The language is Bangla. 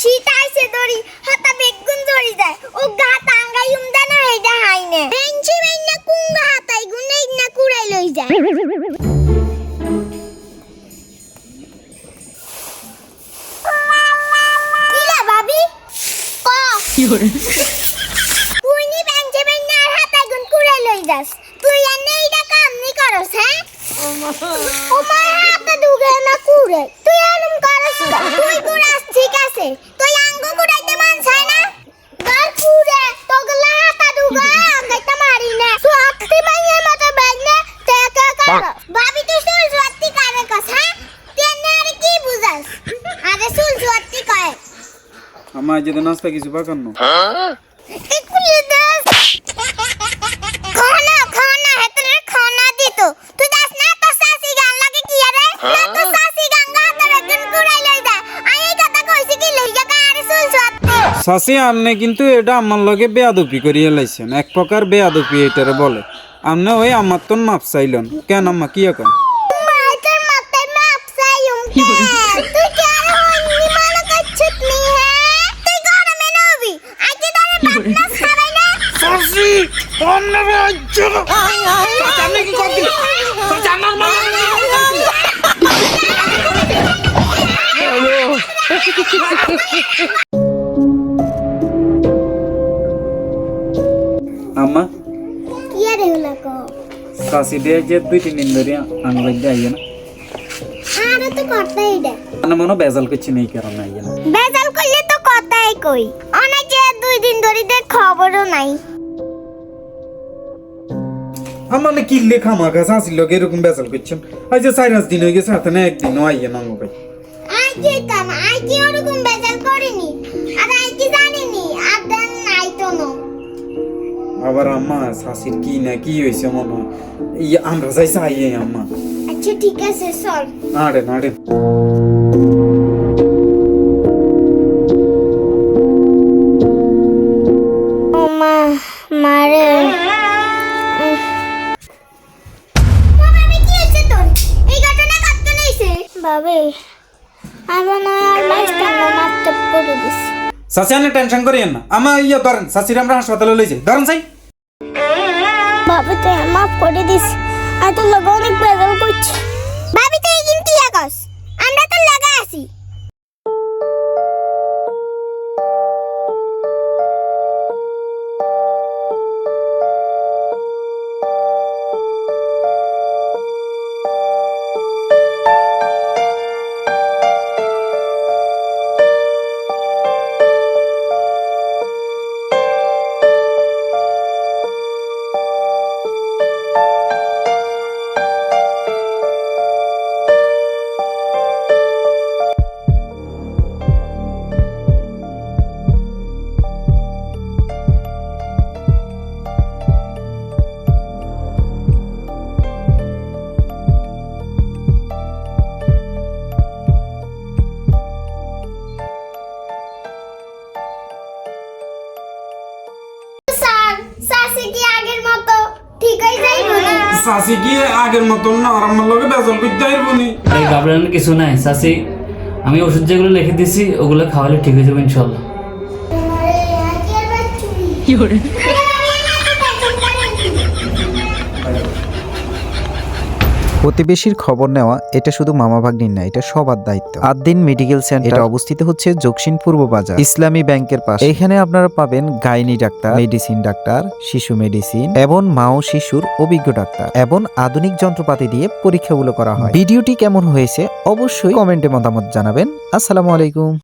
শীত আইছে দড়ি হাতা বেগুন ধরি যায়। ও গা টাঙ্গাই উমদা না হেডা হাইনে বেঞ্চি বেন্না কুঙ্গা হাতাই গুনে না কুড়াই লই যায়। ইলা ভাবি ক? তুই নি বেঞ্চি বেন্না আর হাতাই গুন কুড়াই লই যাস। তুই এনে এইটা কাম নি করস হ্যাঁ? আমার হাতে ঢুকে না কুড়ে তুই কুড়াস ঠিক আছে। তুই আঙ্গ কুড়াইতে মান চাই না? গাল কুড়ে তোগলা হাতে ঢুকে আঙ্গাইতে মারি না। তুই আত্তি মাইয়ের মতো বেজনে তে কে কর ভাবি তুই সুল সত্যি কারে কস হ্যাঁ? তুই এনে আর কি বুঝাস? আরে সুল সত্যি কয়। আমার যদি নাস্তা কিছু পাকান্ন একুলি দাস খানা খানা হেতরে খানা দিত। তুই দাস না তো সাসি গান লাগে কি আরে? না তো সত্যি শাসি আমনে কিন্তু এটা আমার লগে বেয়াদপি করিয়ে লাইছেন। এক প্রকার বেয়াদপি এটারে বলে। আমনে ওই আমার তো মাপ চাইলেন। কেন আম্মা কি এখন? মাইটার আম্মা কি আরে হলা কো শাসি দিয়ে যে দুই তিন দিন ধরে আঙ্গুল দিয়ে আইয়ে না আরে তো করতেই দে মানে মনে বেজাল করছি নেই কারণ আইয়ে না বেজাল করলে তো কথাই কই অনেক যে দুই দিন ধরে দেখ খবরও নাই আমার কি লেখা মাখা শাসির লগে এরকম বেজাল করছেন আজ যে চার পাঁচ দিন হয়ে গেছে হাতে না একদিনও আইয়ে না আঙ্গু ভাই আই কি কাম আই কি ওরকম বেজাল করিনি আর আবার আম্মা শাসির কি না কি হয়েছে মনে হয়। ইয়ে আমরা যাইছে আইয়ে আম্মা। আচ্ছা ঠিক আছে চল। মা মারে বাবে আমার নয় আর মাস্টার না মারতে পড়ে দিছে শাসি টেনশন করিয়েন না। আমার ইয়ে ধরেন শাসির আমরা হাসপাতালে লই যাই। ধরেন চাই ভাবি তুই মাফ করে দিস। তোর লগে অনেক বেজাল করছি। সাসি কি আগের মতো? ঠিকই যাইবো না? সাসি কি আগের মতন না? আরাম আমার লগে বেজল করতে আইব নি? কিছু নাই। সাসি আমি ওষুধ যেগুলো লিখে দিছি ওগুলো খাওয়ালে ঠিক হয়ে যাবে বাচ্চু কি করে? প্রতিবেশীর খবর নেওয়া, এটা শুধু মামা ভাগ্নির না, এটা সবার দায়িত্ব। আদ্দিন মেডিকেল সেন্টার, এটা অবস্থিত হচ্ছে দক্ষিণ পূর্ব বাজার। ইসলামী ব্যাংকের পাশে। এখানে আপনারা পাবেন গাইনি ডাক্তার, মেডিসিন ডাক্তার, শিশু মেডিসিন, এবং মা ও শিশুর অভিজ্ঞ ডাক্তার, এবং আধুনিক যন্ত্রপাতি দিয়ে পরীক্ষাগুলো করা হয়। ভিডিওটি কেমন হয়েছে, অবশ্যই কমেন্টে মতামত জানাবেন। আসসালামু আলাইকুম।